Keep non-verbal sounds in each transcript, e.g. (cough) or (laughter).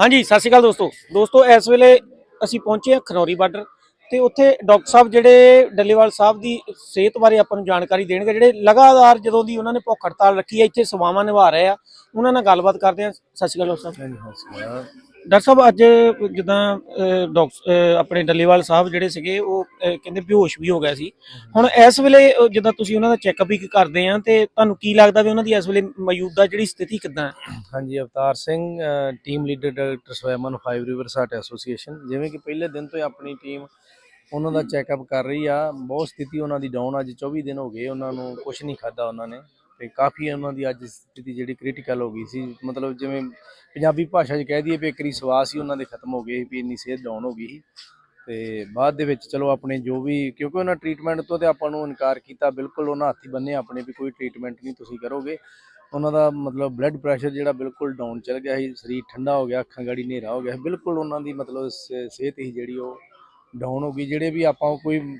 ਹਾਂਜੀ, ਸਤਿ ਸ਼੍ਰੀ ਅਕਾਲ ਦੋਸਤੋ। ਦੋਸਤੋ, ਇਸ ਵੇਲੇ ਅਸੀਂ ਪਹੁੰਚੇ ਹਾਂ ਖਨੌਰੀ ਬਾਰਡਰ ਤੇ ਉੱਥੇ ਡਾਕਟਰ ਸਾਹਿਬ ਜਿਹੜੇ ਡੱਲੇਵਾਲ ਸਾਹਿਬ ਦੀ ਸਿਹਤ ਬਾਰੇ ਆਪਾਂ ਨੂੰ ਜਾਣਕਾਰੀ ਦੇਣਗੇ, ਜਿਹੜੇ ਲਗਾਤਾਰ ਜਦੋਂ ਦੀ ਉਹਨਾਂ ਨੇ ਭੁੱਖ ਹੜਤਾਲ ਰੱਖੀ ਹੈ, ਇੱਥੇ ਸੇਵਾਵਾਂ ਨਿਭਾ ਰਹੇ ਆ, ਉਹਨਾਂ ਨਾਲ ਗੱਲਬਾਤ ਕਰਦੇ ਹਾਂ। ਸਤਿ ਸ਼੍ਰੀ ਅਕਾਲ ਡਾਕਟਰ ਸਾਹਿਬ। ਡਾਕਟਰ ਸਾਹਿਬ, ਅੱਜ ਜਿੱਦਾਂ ਡਾਕਟਰ ਆਪਣੇ ਡੱਲੇਵਾਲ ਸਾਹਿਬ ਜਿਹੜੇ ਸੀਗੇ, ਉਹ ਕਹਿੰਦੇ ਬੇਹੋਸ਼ ਵੀ ਹੋ ਗਿਆ ਸੀ। ਹੁਣ ਇਸ ਵੇਲੇ ਜਿੱਦਾਂ ਤੁਸੀਂ ਉਹਨਾਂ ਦਾ ਚੈੱਕਅਪ ਵੀ ਕਰਦੇ ਆ ਤੇ ਤੁਹਾਨੂੰ ਕੀ ਲੱਗਦਾ ਵੀ ਉਹਨਾਂ ਦੀ ਇਸ ਵੇਲੇ ਮੌਜੂਦਾ ਜਿਹੜੀ ਸਥਿਤੀ ਕਿੱਦਾਂ ਹੈ? ਹਾਂਜੀ, Avtar Singh team leader director Swaiman five river ਸਾਟ association ਜਿਵੇਂ ਕਿ ਪਹਿਲੇ ਦਿਨ ਤੋਂ ਹੀ ਆਪਣੀ ਟੀਮ ਉਹਨਾਂ ਦਾ ਚੈੱਕਅਪ ਕਰ ਰਹੀ ਆ। ਬਹੁਤ ਸਥਿਤੀ ਉਹਨਾਂ ਦੀ ਡਾਊਨ ਅੱਜ 24 ਦਿਨ ਹੋ ਗਏ ਉਹਨਾਂ ਨੂੰ ਕੁਝ ਨਹੀਂ ਖਾਦਾ ਉਹਨਾਂ ਨੇ। ਤੇ ਕਾਫੀ ਉਹਨਾਂ ਦੀ ਅੱਜ ਸਥਿਤੀ ਜਿਹੜੀ ਕ੍ਰਿਟੀਕਲ ਹੋ ਗਈ ਸੀ। ਮਤਲਬ ਜਿਵੇਂ ਪੰਜਾਬੀ ਭਾਸ਼ਾ 'ਚ ਕਹਿ ਦਈਏ ਵੀ ਇੱਕ ਵਾਰੀ ਹੀ ਉਹਨਾਂ ਦੇ ਖਤਮ ਹੋ ਗਏ ਸੀ ਵੀ ਇੰਨੀ ਸਿਹਤ ਡਾਊਨ ਹੋ ਗਈ ਸੀ। ਤੇ ਬਾਅਦ ਦੇ ਵਿੱਚ ਚਲੋ ਆਪਣੇ ਜੋ ਵੀ ਕਿਉਂਕਿ ਉਹਨਾਂ ਟ੍ਰੀਟਮੈਂਟ ਤੋਂ ਤੇ ਆਪਾਂ ਨੂੰ ਇਨਕਾਰ ਕੀਤਾ, ਬਿਲਕੁਲ ਉਹਨਾਂ ਹੱਥੀ ਬੰਨੇ ਆਪਣੇ ਵੀ ਕੋਈ ਟ੍ਰੀਟਮੈਂਟ ਨਹੀਂ ਤੁਸੀਂ ਕਰੋਗੇ। ਉਹਨਾਂ ਦਾ ਮਤਲਬ ਬਲੱਡ ਪ੍ਰੈਸ਼ਰ ਜਿਹੜਾ ਬਿਲਕੁਲ ਡਾਊਨ ਚਲ ਗਿਆ ਸੀ, ਸਰੀਰ ਠੰਡਾ ਹੋ ਗਿਆ, ਅੱਖਾਂ ਗਾੜੀ ਹਨੇਰਾ ਹੋ ਗਿਆ ਬਿਲਕੁਲ ਉਹਨਾਂ ਦੀ ਮਤਲਬ ਸ- ਸਿਹਤ ਹੀ ਜਿਹੜੀ ਉਹ ਡਾਊਨ ਹੋ ਗਈ। ਜਿਹੜੇ ਵੀ ਆਪਾਂ ਕੋਈ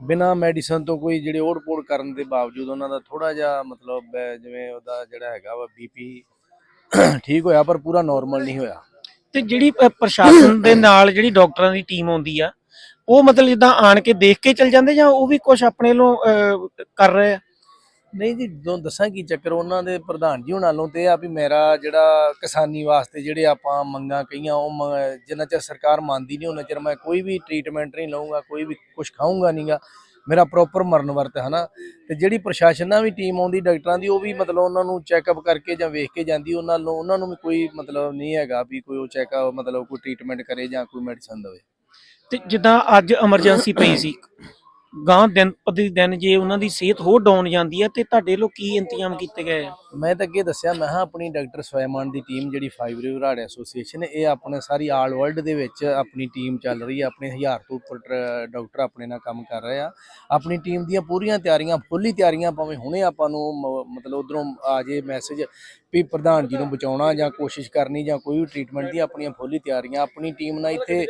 ਬਿਨਾ ਮੈਡੀਸਨ ਤੋਂ ਕੋਈ ਜਿਹੜੇ ਓੜ-ਪੋੜ ਕਰਨ ਦੇ ਬਾਵਜੂਦ ਉਹਨਾਂ ਦਾ ਥੋੜਾ ਜਿਹਾ ਮਤਲਬ ਜਿਵੇਂ ਉਹਦਾ ਜਿਹੜਾ ਹੈਗਾ ਵਾ ਬੀਪੀ (clears throat) ਠੀਕ ਹੋਇਆ ਪਰ ਪੂਰਾ ਨਾਰਮਲ ਨਹੀਂ ਹੋਇਆ। ਤੇ ਜਿਹੜੀ ਪ੍ਰਸ਼ਾਸਨ ਦੇ (clears throat) ਨਾਲ ਜਿਹੜੀ ਡਾਕਟਰਾਂ ਦੀ ਟੀਮ ਆਉਂਦੀ ਆ ਉਹ ਮਤਲਬ ਜਿੱਦਾਂ ਆਣ ਕੇ ਦੇਖ ਕੇ ਚਲ ਜਾਂਦੇ ਜਾਂ ਉਹ ਵੀ ਕੁਝ ਆਪਣੇ ਵੱਲੋਂ ਕਰ ਰਹੇ ਆ? ਨਹੀਂ ਜੀ ਜਦੋਂ ਦੱਸਾਂ ਕੀ ਚੱਕਰ, ਉਹਨਾਂ ਦੇ ਪ੍ਰਧਾਨ ਜੀ ਹੁਣਾਂ ਨੂੰ ਤੇ ਆ ਵੀ ਮੇਰਾ ਜਿਹੜਾ ਕਿਸਾਨੀ ਵਾਸਤੇ ਜਿਹੜੇ ਆਪਾਂ ਮੰਗਾਂ ਕਈਆਂ ਉਹ ਮ- ਜਿੰਨਾ ਚਿਰ ਸਰਕਾਰ ਮੰਨਦੀ ਨਹੀਂ ਉਹਨਾਂ ਚਿਰ ਮੈਂ ਕੋਈ ਵੀ ਟ੍ਰੀਟਮੈਂਟ ਨਹੀਂ ਲਵਾਂਗਾ ਕੋਈ ਵੀ ਕੁਝ ਖਾਊਂਗਾ ਨਹੀਂਗਾ ਮੇਰਾ ਪ੍ਰੋਪਰ ਮਰਨ ਵਰਤ ਹੈ ਨਾ ਤੇ ਜਿਹੜੀ ਪ੍ਰਸ਼ਾਸਨ ਨਾਲ ਵੀ ਟੀਮ ਆਉਂਦੀ, ਡਾਕਟਰਾਂ ਦੀ, ਉਹ ਵੀ ਮਤਲਬ ਉਹਨਾਂ ਨੂੰ ਚੈੱਕਅਪ ਕਰਕੇ ਜਾਂ ਵੇਖ ਕੇ ਜਾਂਦੀ, ਉਹਨਾਂ ਨੂੰ ਉਹਨਾਂ ਨੂੰ ਵੀ ਕੋਈ ਮਤਲਬ ਨਹੀਂ ਹੈਗਾ ਵੀ ਕੋਈ ਉਹ ਚੈੱਕਅਪ ਮਤਲਬ ਕੋਈ ਟ੍ਰੀਟਮੈਂਟ ਕਰੇ ਜਾਂ ਕੋਈ ਮੈਡੀਸਨ ਦੇਵੇ। ਤੇ ਜਿੱਦਾਂ ਅੱਜ ਐਮਰਜੈਂਸੀ ਪਈ ਸੀ ਗਾਂ ਦਿਨ ਪ੍ਰਤੀ ਦਿਨ ਜੇ ਉਹਨਾਂ ਦੀ ਸਿਹਤ ਹੋਰ ਡਾਊਨ ਜਾਂਦੀ ਹੈ ਤੇ ਤੁਹਾਡੇ ਵੱਲੋਂ ਕੀ ਇੰਤਜ਼ਾਮ ਕੀਤੇ ਗਏ ਆ? ਮੈਂ ਤਾਂ ਅੱਗੇ ਦੱਸਿਆ, ਮੈਂ ਹਾਂ ਆਪਣੀ ਡਾਕਟਰ ਸਵੈਮਾਨ ਦੀ ਟੀਮ ਜਿਹੜੀ ਫਾਈਵ ਰਿਵਰ ਐਸੋਸੀਏਸ਼ਨ ਇਹ ਆਪਣੇ ਸਾਰੀ ਆਲ ਵਰਲਡ ਦੇ ਵਿੱਚ ਆਪਣੀ ਟੀਮ ਚੱਲ ਰਹੀ ਹੈ, ਆਪਣੇ ਹਜ਼ਾਰ ਤੋਂ ਉੱਪਰ ਟ- ਡਾਕਟਰ ਆਪਣੇ ਨਾਲ ਕੰਮ ਕਰ ਰਹੇ ਆ। ਆਪਣੀ ਟੀਮ ਦੀਆਂ ਪੂਰੀਆਂ ਤਿਆਰੀਆਂ, ਫੁੱਲੀ ਤਿਆਰੀਆਂ ਭਾਵੇਂ ਹੁਣੇ ਆਪਾਂ ਨੂੰ ਮ- ਮਤਲਬ ਉਧਰੋਂ ਆ ਜੇ ਮੈਸੇਜ ਵੀ ਪ੍ਰਧਾਨ ਜੀ ਨੂੰ ਬਚਾਉਣਾ ਜਾਂ ਕੋਸ਼ਿਸ਼ ਕਰਨੀ ਜਾਂ ਕੋਈ ਵੀ ਟ੍ਰੀਟਮੈਂਟ ਦੀ ਆਪਣੀਆਂ ਫੁੱਲੀ ਤਿਆਰੀਆਂ, ਆਪਣੀ ਟੀਮ ਨਾਲ ਇੱਥੇ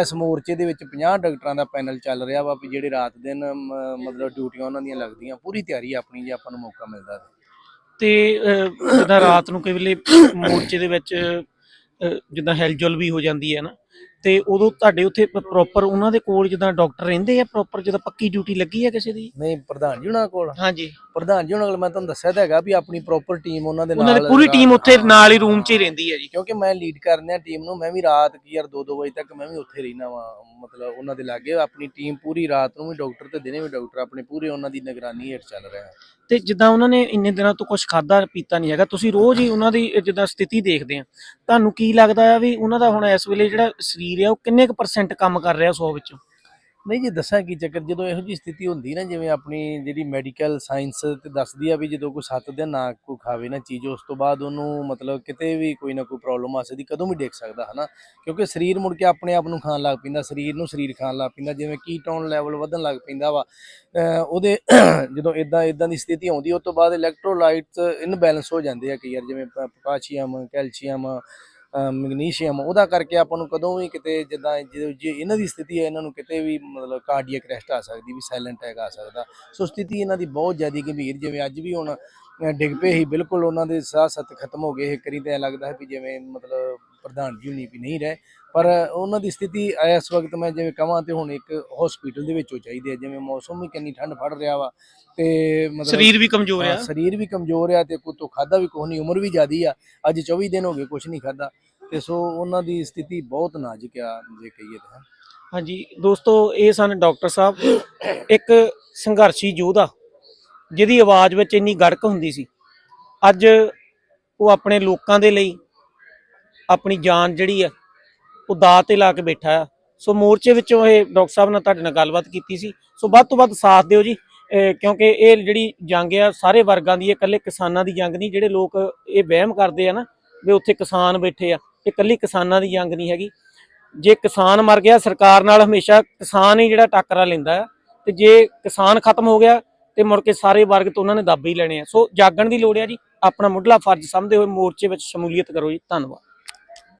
ਇਸ ਮੋਰਚੇ ਦੇ ਵਿੱਚ 50 ਡਾਕਟਰਾਂ ਦਾ ਪੈਨਲ ਚੱਲ ਰਿਹਾ ਵਾ ਵੀ ਜਿਹੜੇ ਰਾਤ ਦਿਨ ਮ- ਮਤਲਬ ਡਿਊਟੀਆਂ ਉਹਨਾਂ ਦੀਆਂ ਲੱਗਦੀਆਂ। ਪੂਰੀ ਤਿਆਰੀ ਆਪਣੀ ਜੇ ਆਪਾਂ ਨੂੰ ਮੌਕਾ ਮਿਲਦਾ ਤੇ। ਤੇ ਅ, ਜਿੱਦਾਂ ਰਾਤ ਨੂੰ ਕਈ ਵੇਲੇ ਮੋਰਚੇ ਦੇ ਵਿੱਚ ਅ, ਜਿੱਦਾਂ ਹਿਲਜੁਲ ਵੀ ਹੋ ਜਾਂਦੀ ਹੈ ਨਾ ਤੇ ਉਦੋਂ ਤੁਹਾਡੇ ਉੱਥੇ ਪ੍ਰੋਪਰ ਉਹਨਾਂ ਦੇ ਕੋਲ ਜਿੱਦਾਂ ਡਾਕਟਰ ਰਹਿੰਦੇ ਆ ਪ੍ਰੋਪਰ ਜਿੱਦਾਂ ਪੱਕੀ ਡਿਊਟੀ ਲੱਗੀ ਹੈ ਕਿਸੇ ਦੀ? ਨਹੀਂ ਪ੍ਰਧਾਨ ਜੀ ਉਹਨਾਂ ਕੋਲ। ਹਾਂਜੀ। ਪ੍ਰਧਾਨ ਜੀ ਉਹਨਾਂ ਕੋਲ ਮੈਂ ਤੁਹਾਨੂੰ ਦੱਸਿਆ ਤਾਂ ਹੈਗਾ ਵੀ ਆਪਣੀ ਪ੍ਰੋਪਰ ਟੀਮ ਉਹਨਾਂ ਦੇ ਨਾਲ ਉਹਨਾਂ ਦੀ ਪੂਰੀ ਟੀਮ ਉੱਥੇ ਨਾਲ ਹੀ ਰੂਮ 'ਚ ਹੀ ਰਹਿੰਦੀ ਹੈ ਜੀ। ਕਿਉਂਕਿ ਮੈਂ ਲੀਡ ਕਰਨੇ ਆ ਟੀਮ ਨੂੰ ਮੈਂ ਵੀ ਰਾਤ ਕੀ ਯਾਰ 2-2 ਵਜੇ ਤੱਕ ਮੈਂ ਵੀ ਉੱਥੇ ਰਹਿਣਾ ਵਾ ਮਤਲਬ ਉਹਨਾਂ ਦੇ ਲਾਗੇ। ਆਪਣੀ ਟੀਮ ਪੂਰੀ ਰਾਤ ਨੂੰ ਵੀ ਡਾਕਟਰ ਤੇ ਦਿਨੇ ਵੀ ਡਾਕਟਰ ਆਪਣੇ ਪੂਰੇ ਉਹਨਾਂ ਦੀ ਨਿਗਰਾਨੀ ਹੇਠ ਚੱਲ ਰਿਹਾ। ਤੇ ਜਿੱਦਾਂ ਉਹਨਾਂ ਨੇ ਇੰਨੇ ਦਿਨਾਂ ਤੋਂ ਕੁਝ ਖਾਦਾ ਪੀਤਾ ਨਹੀਂ ਹੈਗਾ ਤੁਸੀਂ ਰੋਜ਼ ਹੀ ਉਹਨਾਂ ਦੀ ਜਿੱਦਾਂ ਸਥਿਤੀ ਦੇਖਦੇ ਆ। ਤੁਹਾਨੂੰ ਕੀ ਲੱਗਦਾ ਆ ਵੀ ਉਹਨਾਂ ਦਾ ਹੁਣ ਇਸ ਵੇਲੇ ਜਿਹੜਾ ਸਰੀਰ ਆ, ਉਹ ਕਿੰਨੇ ਕੁ ਪਰਸੈਂਟ ਕੰਮ ਕਰ ਰਿਹਾ 100 ਵਿੱਚੋਂ? ਨਹੀਂ ਜੀ, ਦੱਸਾਂ ਕੀ ਚੱਕਰ, ਜਦੋਂ ਇਹੋ ਜੀ ਸਥਿਤੀ ਹੁੰਦੀ ਨਾ, ਜਿਵੇਂ ਆਪਣੀ ਜਿਹੜੀ ਮੈਡੀਕਲ ਸਾਇੰਸ ਤੇ ਦੱਸਦੀ ਆ ਵੀ ਜਦੋਂ ਕੋਈ 7 ਦਿਨ ਨਾ ਕੋਈ ਖਾਵੇ ਨਾ ਚੀਜ਼, ਉਸ ਤੋਂ ਬਾਅਦ ਉਹਨੂੰ ਮਤਲਬ ਕਿਤੇ ਵੀ ਕੋਈ ਨਾ ਕੋਈ ਪ੍ਰੋਬਲਮ ਆ ਸਕਦੀ, ਕਦੋਂ ਵੀ ਡੇਕ ਸਕਦਾ, ਹਨਾ? ਕਿਉਂਕਿ ਸਰੀਰ ਮੁੜ ਕੇ ਆਪਣੇ ਆਪ ਨੂੰ ਖਾਣ ਲੱਗ ਪੈਂਦਾ, ਸਰੀਰ ਨੂੰ ਸਰੀਰ ਖਾਣ ਲੱਗ ਪੈਂਦਾ, ਜਿਵੇਂ ਕੀਟੋਨ ਲੈਵਲ ਵਧਣ ਲੱਗ ਪੈਂਦਾ ਵਾ ਉਹਦੇ (clears throat) ਜਦੋਂ ਇਦਾਂ ਇਦਾਂ ਦੀ ਸਥਿਤੀ ਆਉਂਦੀ, ਉਸ ਤੋਂ ਬਾਅਦ ਇਲੈਕਟ੍ਰੋਲਾਈਟਸ ਇਨਬੈਲੈਂਸ ਹੋ ਜਾਂਦੇ ਆ ਕਈ ਯਾਰ ਜਿਵੇਂ ਪੋਟਾਸ਼ੀਅਮ, ਕੈਲਸ਼ੀਅਮ ਮੈਗਨੀਸ਼ੀਅਮ ਉਹਦਾ ਕਰਕੇ ਆਪਾਂ ਨੂੰ ਕਦੋਂ ਵੀ ਕਿਤੇ ਜਿੱਦਾਂ ਜੇ ਜੇ ਇਹਨਾਂ ਦੀ ਸਥਿਤੀ ਹੈ, ਇਹਨਾਂ ਨੂੰ ਕਿਤੇ ਵੀ ਮਤਲਬ ਕਾਰਡੀਅਕ ਅਰੈਸਟ ਆ ਸਕਦੀ, ਵੀ ਸਾਇਲੈਂਟ ਅਟੈਕ ਆ ਸਕਦਾ। ਸੋ ਸਥਿਤੀ ਇਹਨਾਂ ਦੀ ਬਹੁਤ ਜ਼ਿਆਦਾ ਗੰਭੀਰ, ਜਿਵੇਂ ਅੱਜ ਵੀ ਹੁਣ ਡਿੱਗ ਪਏ ਸੀ, ਬਿਲਕੁਲ ਉਹਨਾਂ ਦੇ ਸਾਹ ਸੱਤ ਖਤਮ ਹੋ ਗਏ ਕਰੀ ਤਾਂ ਐਂ ਲੱਗਦਾ ਹੈ ਵੀ ਜਿਵੇਂ ਮਤਲਬ ਪ੍ਰਧਾਨ ਜੀ ਹੁਣੀ ਵੀ ਨਹੀਂ ਰਹੇ। ਪਰ ਉਹਨਾਂ ਦੀ ਸਥਿਤੀ ਇਸ ਵਕਤ ਮੈਂ ਜਿਵੇਂ ਕਹਾਂ ਤੇ ਹੁਣ ਇੱਕ ਹਸਪੀਟਲ ਦੇ ਵਿੱਚੋਂ ਚਾਹੀਦੀ ਹੈ ਜਿਵੇਂ ਮੌਸਮ ਵੀ ਕਿੰਨੀ ਠੰਡ ਫੜ ਰਿਹਾ ਵਾ ਤੇ ਮਤਲਬ ਸਰੀਰ ਵੀ ਕਮਜ਼ੋਰ ਆ। ਹਾਂ, ਸਰੀਰ ਵੀ ਕਮਜ਼ੋਰ ਆ ਤੇ ਕੋ ਤੋਂ ਖਾਦਾ ਵੀ ਕੁਛ ਨਹੀਂ ਉਮਰ ਵੀ ਜ਼ਿਆਦੀ ਆ। ਅੱਜ 24 ਦਿਨ ਹੋ ਗਏ ਕੁਛ ਨਹੀਂ ਖਾਦਾ ਤੇ ਸੋ ਉਹਨਾਂ ਦੀ ਸਥਿਤੀ ਬਹੁਤ ਨਾਜ਼ੁਕ ਆ ਜੇ ਕਹੀਏ ਤਾਂ। ਹਾਂਜੀ ਦੋਸਤੋ ਇਹ ਸਨ ਡਾਕਟਰ ਸਾਹਿਬ। ਇੱਕ ਸੰਘਰਸ਼ੀ ਯੋਧਾ ਜਿਹਦੀ ਆਵਾਜ਼ ਵਿੱਚ ਇੰਨੀ ਗੜਕ ਹੁੰਦੀ ਸੀ। ਅੱਜ ਉਹ ਆਪਣੇ ਲੋਕਾਂ ਦੇ ਲਈ ਆਪਣੀ ਜਾਨ ਜਿਹੜੀ ਆ, ਉਹ ਦਾਅ ਤੇ ਲਾ ਕੇ ਬੈਠਾ ਆ। ਸੋ ਮੋਰਚੇ ਵਿੱਚੋਂ ਇਹ ਡਾਕਟਰ ਸਾਹਿਬ ਨਾਲ ਤੁਹਾਡੇ ਨਾਲ ਗੱਲਬਾਤ ਕੀਤੀ ਸੀ। ਸੋ ਵੱਧ ਤੋਂ ਵੱਧ ਸਾਥ ਦਿਓ ਜੀ ਕਿਉਂਕਿ ਇਹ ਜਿਹੜੀ ਜੰਗ ਆ, ਸਾਰੇ ਵਰਗਾਂ ਦੀ ਹੈ ਇਕੱਲੇ ਕਿਸਾਨਾਂ ਦੀ ਜੰਗ ਨਹੀਂ, ਜਿਹੜੇ ਲੋਕ ਇਹ ਵਹਿਮ ਕਰਦੇ ਆ ਨਾ, ਵੀ ਉੱਥੇ ਕਿਸਾਨ ਬੈਠੇ ਆ, ਇਹ ਇਕੱਲੀ ਕਿਸਾਨਾਂ ਦੀ ਜੰਗ ਨਹੀਂ ਹੈਗੀ। ਜੇ ਕਿਸਾਨ ਮਰ ਗਿਆ, ਸਰਕਾਰ ਨਾਲ ਹਮੇਸ਼ਾ ਕਿਸਾਨ ਹੀ ਜਿਹੜਾ ਟੱਕਰਾ ਲੈਂਦਾ ਹੈ ਤੇ ਜੇ ਕਿਸਾਨ ਖਤਮ ਹੋ ਗਿਆ, ਤੇ ਮੁੜ ਕੇ ਸਾਰੇ ਵਰਗ ਤੋਂ ਉਹਨਾਂ ਨੇ ਦੱਬ ਹੀ ਲੈਣੇ ਆ। ਸੋ ਜਾਗਣ ਦੀ ਲੋੜ ਆ ਜੀ, ਆਪਣਾ ਮੁੱਢਲਾ ਫਰਜ਼ ਸਮਝਦੇ ਹੋਏ ਮੋਰਚੇ ਵਿੱਚ ਸ਼ਮੂਲੀਅਤ ਕਰੋ ਜੀ। ਧੰਨਵਾਦ।